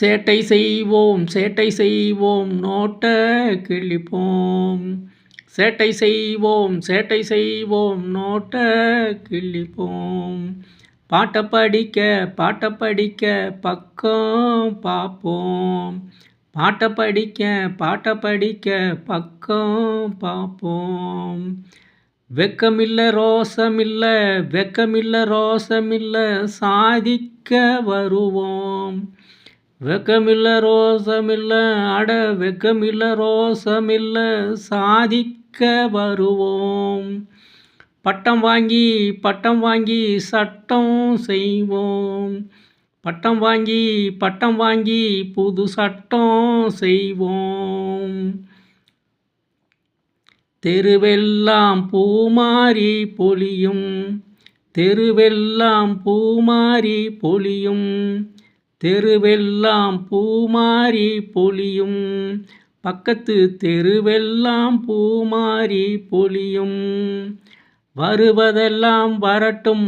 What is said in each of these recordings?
சேட்டை செய்வோம் சேட்டை செய்வோம் நோட்ட கிழிப்போம் சேட்டை செய்வோம் சேட்டை செய்வோம் நோட்ட கிழிப்போம் பாட்டை படிக்க பாட்டை படிக்க பக்கம் பார்ப்போம் பாட்டை படிக்க பாட்டை படிக்க பக்கம் பார்ப்போம் வெக்கமில்லை ரோசமில்லை வெக்கமில்லை ரோசமில்லை சாதிக்க வருவோம். வெக்கமில்ல ரோசமில்ல அட வெக்கமில்ல ரோசமில்ல சாதிக்க வருவோம். பட்டம் வாங்கி பட்டம் வாங்கி சட்டம் செய்வோம். பட்டம் வாங்கி பட்டம் வாங்கி புது சட்டம் செய்வோம். தெருவெல்லாம் பூமாரி பொழியும். தெருவெல்லாம் பூமாரி பொழியும். தெருவெல்லாம் பூமாரி பொலியும் பக்கத்து தெருவெல்லாம் பூமாரி பொலியும் வருவதெல்லாம் வரட்டும்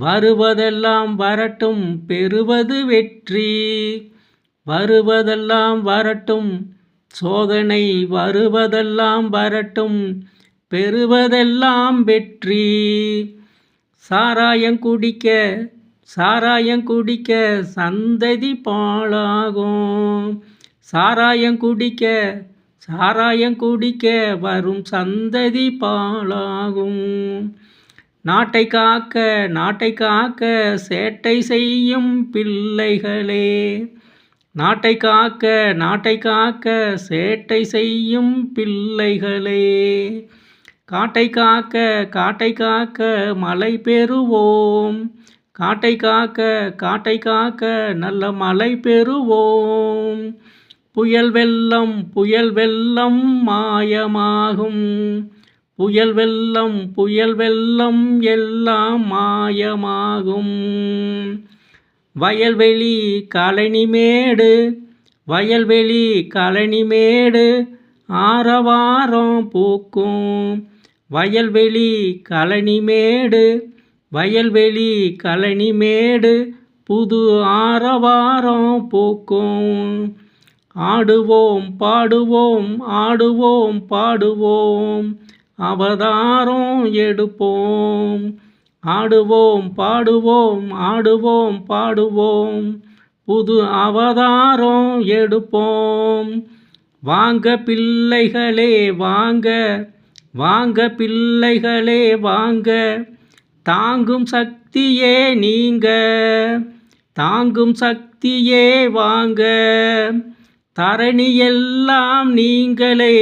வருவதெல்லாம் வரட்டும் பெறுவது வெற்றி. வருவதெல்லாம் வரட்டும் சோதனை வருவதெல்லாம் வரட்டும் பெறுவதெல்லாம் வெற்றி. சாராயம் குடிக்க சாராயம் குடிக்க சந்ததி பாழாகும். சாராயம் குடிக்க சாராயம் குடிக்க வரும் சந்ததி பாழாகும். நாட்டை காக்க நாட்டை காக்க சேட்டை செய்யும் பிள்ளைகளே. நாட்டை காக்க நாட்டை காக்க சேட்டை செய்யும் பிள்ளைகளே. காட்டை காக்க காட்டை காக்க மழை பெறுவோம். காட்டை காக்க காட்டை காக்க நல்ல மழை பெறுவோம். புயல் வெள்ளம் புயல் வெள்ளம் மாயமாகும். புயல் வெள்ளம் புயல் வெள்ளம் எல்லாம் மாயமாகும். வயல்வெளி கழனிமேடு வயல்வெளி கழனிமேடு ஆரவாரம் பூக்கும். வயல்வெளி கழனிமேடு வயல்வெளி கழனிமேடு புது ஆரவாரம் பூக்கும். ஆடுவோம் பாடுவோம் ஆடுவோம் பாடுவோம் அவதாரம் எடுப்போம். ஆடுவோம் பாடுவோம் ஆடுவோம் பாடுவோம் புது அவதாரம் எடுப்போம். வாங்க பிள்ளைகளே வாங்க வாங்க பிள்ளைகளே வாங்க. தாங்கும் சக்தியே நீங்க தாங்கும் சக்தியே வாங்க தரணி எல்லாம் நீங்களே.